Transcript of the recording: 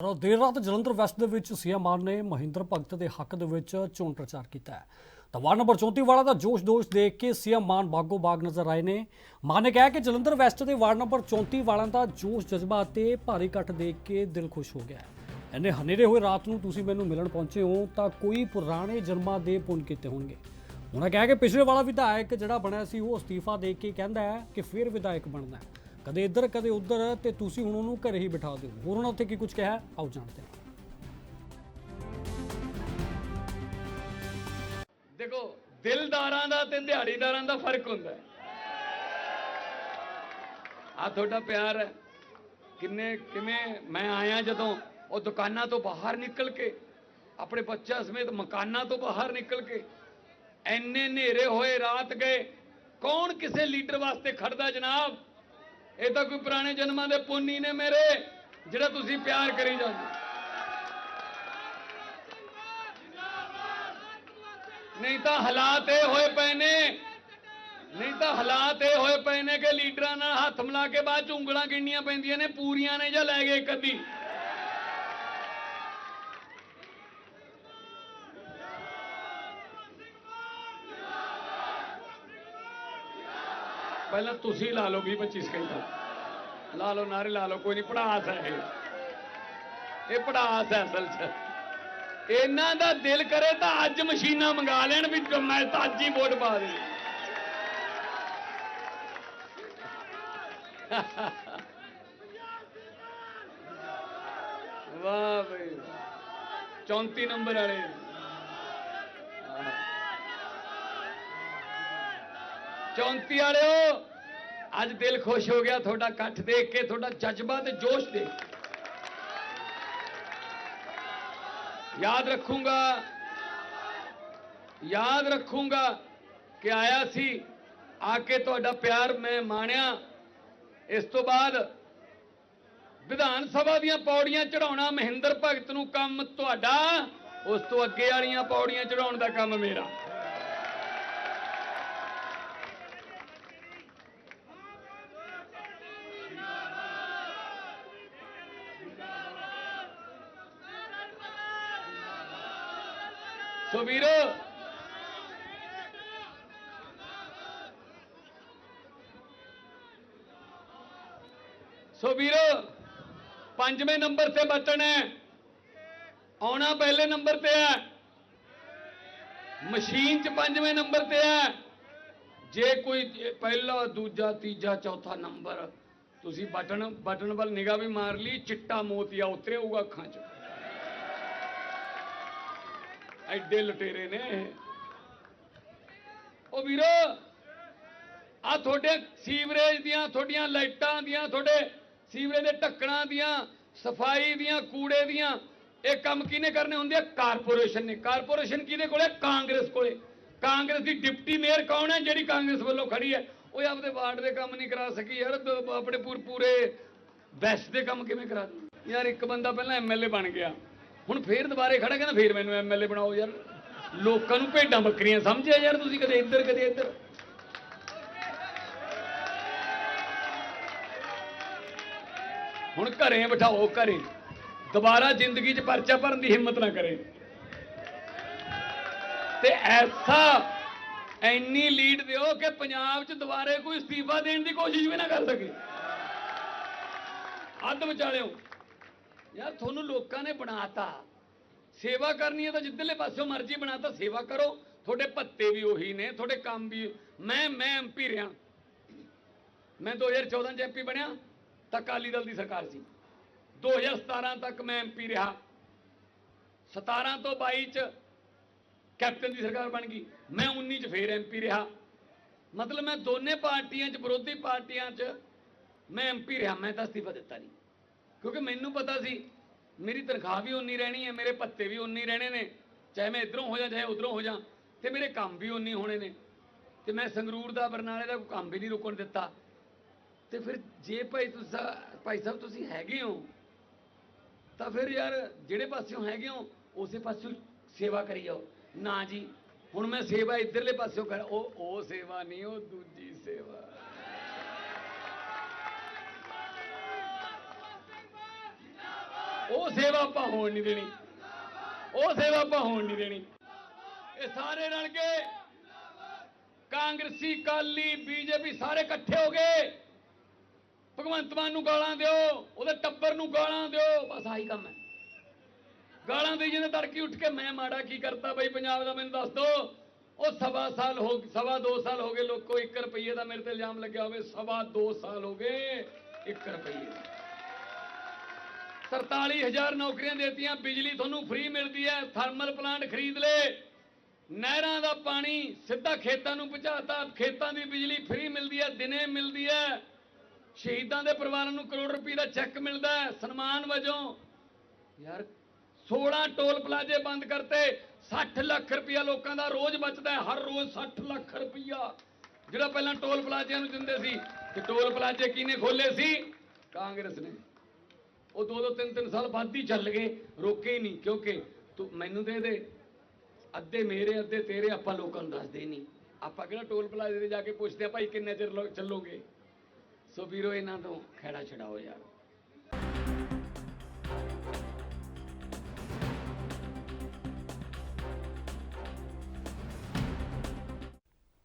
ਔਰ ਦੇਰ ਰਾਤ ਜਲੰਧਰ ਵੈਸਟ ਦੇ ਵਿੱਚ ਸੀਐਮ ਮਾਨ ਨੇ ਮਹਿੰਦਰ ਭਗਤ ਦੇ ਹੱਕ ਦੇ ਵਿੱਚ ਚੋਣ ਪ੍ਰਚਾਰ ਕੀਤਾ ਹੈ। ਤਾਂ ਵਾਰਡ ਨੰਬਰ 34 ਵਾਲਾ ਦਾ ਜੋਸ਼ ਦੋਸ਼ ਦੇਖ ਕੇ ਸੀਐਮ ਮਾਨ ਬਾਗੋ ਬਾਗ ਨਜ਼ਰ ਆਏ ਨੇ। ਮਾਨ ਨੇ ਕਿਹਾ ਕਿ ਜਲੰਧਰ ਵੈਸਟ ਦੇ ਵਾਰਡ ਨੰਬਰ 34 ਵਾਲਾਂ ਦਾ ਜੋਸ਼, ਜਜ਼ਬਾ ਅਤੇ ਭਾਰੀ ਇਕੱਠ ਦੇਖ ਕੇ ਦਿਲ ਖੁਸ਼ ਹੋ ਗਿਆ ਹੈ। ਇੰਨੇ ਹਨੇਰੇ ਹੋਏ ਰਾਤ ਨੂੰ ਤੁਸੀਂ ਮੈਨੂੰ ਮਿਲਣ ਪਹੁੰਚੇ ਹੋ ਤਾਂ ਕੋਈ ਪੁਰਾਣੇ ਜਨਮਾਂ ਦੇ ਪੁੰਨ ਕੀਤੇ ਹੋਣਗੇ। ਉਹਨਾਂ ਕਿਹਾ ਕਿ ਪਿਛਲੇ ਵਾਲਾ ਵਿਧਾਇਕ ਜਿਹੜਾ ਬਣਿਆ ਸੀ ਉਹ ਅਸਤੀਫਾ ਦੇ ਕੇ ਕਹਿੰਦਾ ਹੈ ਕਿ ਫਿਰ ਵਿਧਾਇਕ ਬਣਨਾ ਹੈ। ਕਦੇ ਇੱਧਰ, ਕਦੇ ਉੱਧਰ ਤੇ ਤੁਸੀਂ ਹੁਣ ਉਹਨੂੰ ਘਰੇ ਹੀ ਬਿਠਾ ਦਿਓ। ਹੋਰ ਉਹਨਾਂ ਉੱਥੇ ਕੀ ਕੁਝ ਕਿਹਾ? ਆਓ ਜਾਣਦੇ ਹਾਂ। ਦੇਖੋ, ਦਿਲਦਾਰਾਂ ਦਾ ਤੇ ਦਿਹਾੜੀਦਾਰਾਂ ਦਾ ਫ਼ਰਕ ਹੁੰਦਾ ਹੈ। ਆ ਤੁਹਾਡਾ ਪਿਆਰ ਹੈ। ਕਿੰਨੇ, ਕਿਵੇਂ ਮੈਂ ਆਇਆ ਜਦੋਂ ਉਹ ਦੁਕਾਨਾਂ ਤੋਂ ਬਾਹਰ ਨਿਕਲ ਕੇ, ਆਪਣੇ ਬੱਚਿਆਂ ਸਮੇਤ ਮਕਾਨਾਂ ਤੋਂ ਬਾਹਰ ਨਿਕਲ ਕੇ ਐਨੇ ਹਨੇਰੇ ਹੋਏ ਰਾਤ ਗਏ, ਕੌਣ ਕਿਸੇ ਲੀਡਰ ਵਾਸਤੇ ਖੜਦਾ ਜਨਾਬ? ਇਹ ਤਾਂ ਕੋਈ ਪੁਰਾਣੇ ਜਨਮਾਂ ਦੇ ਪੁੰਨੀ ਨੇ ਮੇਰੇ, ਜਿਹੜਾ ਤੁਸੀਂ ਪਿਆਰ ਕਰੀ ਜਾਂਦੇ ਨਹੀਂ ਤਾਂ ਹਾਲਾਤ ਇਹ ਹੋਏ ਪਏ ਨੇ, ਨਹੀਂ ਤਾਂ ਹਾਲਾਤ ਇਹ ਹੋਏ ਪਏ ਨੇ ਕਿ ਲੀਡਰਾਂ ਨਾਲ ਹੱਥ ਮਿਲਾ ਕੇ ਬਾਅਦ ਚ ਉਂਗਲਾਂ ਗਿਣਨੀਆਂ ਪੈਂਦੀਆਂ ਨੇ, ਪੂਰੀਆਂ ਨੇ ਜਾਂ ਲੈ ਗਏ ਇੱਕ ਅੱਧੀ। ਪਹਿਲਾਂ ਤੁਸੀਂ ਲਾ ਲਓ 20 25 ਸਕਿੰਟ ਲਾ ਲਓ ਨਾਰੇ, ਲਾ ਲਓ, ਕੋਈ ਨਹੀਂ ਪੜਾਸ ਹੈ ਇਹ। ਇਹ ਪੜਾਸ ਹੈ ਅਸਲ 'ਚ। ਇਹਨਾਂ ਦਾ ਦਿਲ ਕਰੇ ਤਾਂ ਅੱਜ ਮਸ਼ੀਨਾਂ ਮੰਗਾ ਲੈਣ ਵੀ ਮੈਂ ਤਾਂ ਅੱਜ ਹੀ ਵੋਟ ਪਾ ਦੇ। ਵਾਹ ਬਈ। 34 ਨੰਬਰ ਵਾਲੇ ਆਹ। 34 ਵਾਲਿਓ, ਅੱਜ ਦਿਲ ਖੁਸ਼ ਹੋ ਗਿਆ ਤੁਹਾਡਾ ਇਕੱਠ ਦੇਖ ਕੇ, ਤੁਹਾਡਾ ਜਜ਼ਬਾ ਤੇ ਜੋਸ਼ ਦੇਖ ਕੇ। ਯਾਦ ਰੱਖੂੰਗਾ ਯਾਦ ਰੱਖੂੰਗਾ ਕਿ ਆਇਆ ਸੀ, ਆ ਕੇ ਤੁਹਾਡਾ ਪਿਆਰ ਮੈਂ ਮਾਣਿਆ। ਇਸ ਤੋਂ ਬਾਅਦ ਵਿਧਾਨ ਸਭਾ ਦੀਆਂ ਪੌੜੀਆਂ ਚੜਾਉਣਾ ਮਹਿੰਦਰ ਭਗਤ ਨੂੰ ਕੰਮ ਤੁਹਾਡਾ, ਉਸ ਤੋਂ ਅੱਗੇ ਵਾਲੀਆਂ ਪੌੜੀਆਂ ਚੜਾਉਣ ਦਾ ਕੰਮ ਮੇਰਾ। ਸੋ ਵੀਰੋ ਸੋ ਵੀਰੋ ਪੰਜਵੇਂ ਨੰਬਰ ਤੇ ਬਟਨ ਹੈ ਆਉਣਾ ਪਹਿਲੇ ਨੰਬਰ ਤੇ ਹੈ ਮਸ਼ੀਨ 'ਚ ਪੰਜਵੇਂ ਨੰਬਰ ਤੇ ਹੈ ਜੇ ਕੋਈ ਜੇ ਪਹਿਲਾ ਦੂਜਾ ਤੀਜਾ ਚੌਥਾ ਨੰਬਰ ਤੁਸੀਂ ਬਟਨ ਬਟਨ ਵੱਲ ਨਿਗਾਹ ਵੀ ਮਾਰ ਲਈ ਚਿੱਟਾ ਮੋਤੀਆ ਉਤਰਿਆਊਗਾ ਅੱਖਾਂ 'ਚ ਐਡੇ ਲਟੇਰੇ ਨੇ। ਉਹ ਵੀਰੋ ਆ ਤੁਹਾਡੇ ਸੀਵਰੇਜ ਦੀਆਂ, ਤੁਹਾਡੀਆਂ ਲਾਈਟਾਂ ਦੀਆਂ, ਤੁਹਾਡੇ ਸੀਵਰੇਜ ਦੇ ਢੱਕਣਾਂ ਦੀਆਂ, ਸਫ਼ਾਈ ਦੀਆਂ, ਕੂੜੇ ਦੀਆਂ, ਇਹ ਕੰਮ ਕਿਹਨੇ ਕਰਨੇ ਹੁੰਦੇ ਆ? ਕਾਰਪੋਰੇਸ਼ਨ ਨੇ। ਕਾਰਪੋਰੇਸ਼ਨ ਕਿਹਦੇ ਕੋਲੇ? ਕਾਂਗਰਸ ਕੋਲੇ। ਕਾਂਗਰਸ ਦੀ ਡਿਪਟੀ ਮੇਅਰ ਕੌਣ ਹੈ? ਜਿਹੜੀ ਕਾਂਗਰਸ ਵੱਲੋਂ ਖੜੀ ਹੈ। ਉਹ ਆਪਦੇ ਵਾਰਡ ਦੇ ਕੰਮ ਨਹੀਂ ਕਰਾ ਸਕੀ ਯਾਰ। ਆਪਣੇ ਪੂਰ ਪੂਰੇ ਵੈਸਟ ਦੇ ਕੰਮ ਕਿਵੇਂ ਕਰਾ ਯਾਰ, ਇੱਕ ਬੰਦਾ ਪਹਿਲਾਂ ਐਮਐਲਏ ਬਣ ਗਿਆ। ਹੁਣ ਫੇਰ ਦੁਬਾਰੇ ਖੜਾ ਕਹਿੰਦਾ, ਫੇਰ ਮੈਨੂੰ ਐਮਐਲਏ ਬਣਾਓ ਯਾਰ। ਲੋਕਾਂ ਨੂੰ ਭੇਡਾਂ ਬੱਕਰੀਆਂ, ਸਮਝਿਆ ਯਾਰ ਤੁਸੀਂ ਕਦੇ ਇੱਧਰ ਕਦੇ ਇੱਧਰ? ਹੁਣ ਘਰੇ ਬਿਠਾਓ, ਘਰੇ। ਦੁਬਾਰਾ ਜ਼ਿੰਦਗੀ 'ਚ ਪਰਚਾ ਭਰਨ ਦੀ ਹਿੰਮਤ ਨਾ ਕਰੇ। ਤੇ ਐਸਾ ਐਨੀ ਲੀਡ ਦਿਓ ਕਿ ਪੰਜਾਬ 'ਚ ਦੁਬਾਰੇ ਕੋਈ ਅਸਤੀਫਾ ਦੇਣ ਦੀ ਕੋਸ਼ਿਸ਼ ਵੀ ਨਾ ਕਰ ਸਕੇ। ਅੱਧ ਵਿਚਾਲਿਓ। ਯਾਰ ਤੁਹਾਨੂੰ ਲੋਕਾਂ ਨੇ ਬਣਾਤਾ। ਸੇਵਾ ਕਰਨੀ ਹੈ ਤਾਂ ਜਿੱਧਰਲੇ ਪਾਸਿਓਂ ਮਰਜ਼ੀ ਬਣਾਤਾ, ਸੇਵਾ ਕਰੋ। ਤੁਹਾਡੇ ਭੱਤੇ ਵੀ ਉਹੀ ਨੇ, ਤੁਹਾਡੇ ਕੰਮ ਵੀ। ਮੈਂ ਮੈਂ ਐਮਪੀ ਰਿਹਾ। ਮੈਂ 2014 ਚ ਐਮਪੀ ਬਣਿਆ, ਤਾਂ ਅਕਾਲੀ ਦਲ ਦੀ ਸਰਕਾਰ ਸੀ। 2017 ਤੱਕ ਮੈਂ ਐਮਪੀ ਰਿਹਾ। 17 ਤੋਂ 22 ਚ ਕੈਪਟਨ ਦੀ ਸਰਕਾਰ ਬਣ ਗਈ। ਮੈਂ 19 ਚ ਫੇਰ ਐਮਪੀ ਰਿਹਾ। ਮਤਲਬ ਮੈਂ ਦੋਨੇ ਪਾਰਟੀਆਂ ਚ, ਵਿਰੋਧੀ ਪਾਰਟੀਆਂ ਚ ਮੈਂ ਐਮਪੀ ਰਿਹਾ। ਮੈਂ ਤਾਂ ਅਸਤੀਫਾ ਦਿੱਤਾ ਨਹੀਂ। ਕਿਉਂਕਿ ਮੈਨੂੰ ਪਤਾ ਸੀ, ਮੇਰੀ ਤਨਖਾਹ ਵੀ ਉਨੀ ਰਹਿਣੀ ਹੈ, ਮੇਰੇ ਪੱਤੇ ਵੀ ਉਨੀ ਰਹਿਣੇ ਨੇ, ਚਾਹੇ ਮੈਂ ਇਧਰੋਂ ਹੋ ਜਾ, ਚਾਹੇ ਉਧਰੋਂ ਹੋ ਜਾ, ਤੇ ਮੇਰੇ ਕੰਮ ਵੀ ਉਨੀ ਹੋਣੇ ਨੇ। ਤੇ ਮੈਂ ਸੰਗਰੂਰ ਦਾ, ਬਰਨਾਲੇ ਦਾ ਕੋਈ ਕੰਮ ਵੀ ਨਹੀਂ ਰੁਕਣ ਦਿੱਤਾ। ਤੇ ਫਿਰ ਜੇ ਭਾਈ ਤੁਸੀਂ, ਭਾਈ ਸਾਹਿਬ ਤੁਸੀਂ ਹੈਗੇ ਹੋ, ਤਾਂ ਫਿਰ ਯਾਰ ਜਿਹੜੇ ਪਾਸਿਓਂ ਹੈਗੇ ਹੋ, ਉਸੇ ਪਾਸਿਓਂ ਸੇਵਾ ਕਰੀ ਜਾਓ। ਨਾ ਜੀ, ਹੁਣ ਮੈਂ ਸੇਵਾ ਇਧਰਲੇ ਪਾਸਿਓਂ ਕਰ, ਉਹ ਉਹ ਸੇਵਾ ਨਹੀਂ, ਉਹ ਦੂਜੀ ਸੇਵਾ। ਉਹ ਸੇਵਾ ਆਪਾਂ ਹੋਣ ਨਹੀਂ ਦੇਣੀ। ਉਹ ਸੇਵਾ ਆਪਾਂ ਹੋਣ ਨਹੀਂ ਦੇਣੀ। ਇਹ ਸਾਰੇ ਰਲ ਕੇ ਕਾਂਗਰਸੀ ਕਾਲੀ ਬੀਜੇਪੀ ਸਾਰੇ ਇਕੱਠੇ ਹੋ ਗਏ ਭਗਵੰਤ ਮਾਨ ਨੂੰ ਗਾਲਾਂ ਦਿਓ, ਉਹਦੇ ਟੱਬਰ ਨੂੰ ਗਾਲਾਂ ਦਿਓ, ਬਸ ਆਹੀ ਕੰਮ ਹੈ। ਗਾਲਾਂ ਦੇ ਜਿਹਨੇ ਤੜਕੀ ਉੱਠ ਕੇ ਮੈਂ ਮਾੜਾ ਕੀ ਕਰਤਾ ਬਈ, ਪੰਜਾਬ ਦਾ ਮੈਨੂੰ ਦੱਸ ਦੋ। ਉਹ ਸਵਾ ਸਾਲ ਹੋ ਸਵਾ ਦੋ ਸਾਲ ਹੋ ਗਏ, ਲੋਕੋ 1 ਰੁਪਏ ਦਾ ਮੇਰੇ ਤੇ ਇਲਜ਼ਾਮ ਲੱਗਿਆ ਹੋਵੇ, ਸਵਾ ਦੋ ਸਾਲ ਹੋ ਗਏ 1 ਰੁਪਏ 47000 ਨੌਕਰੀਆਂ ਦੇਤੀਆਂ, ਬਿਜਲੀ ਤੁਹਾਨੂੰ ਫ੍ਰੀ ਮਿਲਦੀ ਹੈ ਥਰਮਲ ਪਲਾਂਟ ਖਰੀਦ ਲੇ ਨਹਿਰਾਂ ਦਾ ਪਾਣੀ ਸਿੱਧਾ ਖੇਤਾਂ ਨੂੰ ਪਹੁੰਚਾਤਾ, ਖੇਤਾਂ ਦੀ ਬਿਜਲੀ ਫ੍ਰੀ ਮਿਲਦੀ ਹੈ, ਦਿਨੇ ਮਿਲਦੀ ਹੈ। ਸ਼ਹੀਦਾਂ ਦੇ ਪਰਿਵਾਰਾਂ ਨੂੰ ਕਰੋੜ ਰੁਪਏ ਦਾ ਚੈੱਕ ਮਿਲਦਾ ਹੈ, ਸਨਮਾਨ ਵਜੋਂ। ਯਾਰ 16 ਟੋਲ ਪਲਾਜ਼ੇ ਬੰਦ ਕਰਤੇ 60 ਲੱਖ ਰੁਪਇਆ ਲੋਕਾਂ ਦਾ ਰੋਜ਼ ਬਚਦਾ ਹੈ, ਹਰ ਰੋਜ਼ 60 ਲੱਖ ਰੁਪਇਆ। ਜਿਹੜਾ ਪਹਿਲਾਂ ਟੋਲ ਪਲਾਜ਼ਿਆਂ ਨੂੰ ਦਿੰਦੇ ਸੀ, ਤੇ ਟੋਲ ਪਲਾਜ਼ੇ ਕਿਹਨੇ ਖੋਲੇ ਸੀ? ਕਾਂਗਰਸ ਨੇ। ਉਹ ਦੋ ਦੋ ਤਿੰਨ ਤਿੰਨ ਸਾਲ ਵੱਧ ਹੀ ਚੱਲ ਗਏ, ਰੋਕੇ ਹੀ ਨਹੀਂ, ਕਿਉਂਕਿ ਤੂੰ ਮੈਨੂੰ ਦੇ ਦੇ। ਅੱਧੇ ਮੇਰੇ, ਅੱਧੇ ਤੇਰੇ, ਆਪਾਂ ਲੋਕਾਂ ਨੂੰ ਦੱਸਦੇ ਨਹੀਂ। ਆਪਾਂ ਕਿਹੜਾ ਟੋਲ ਪਲਾਜ਼ੇ ਤੇ ਜਾ ਕੇ ਪੁੱਛਦੇ ਆ, ਭਾਈ ਕਿੰਨੇ ਚਿਰ ਚੱਲੋਗੇ? ਸੋ ਵੀਰੋ, ਇਹਨਾਂ ਤੋਂ ਖਹਿੜਾ ਛਡਾਓ ਯਾਰ।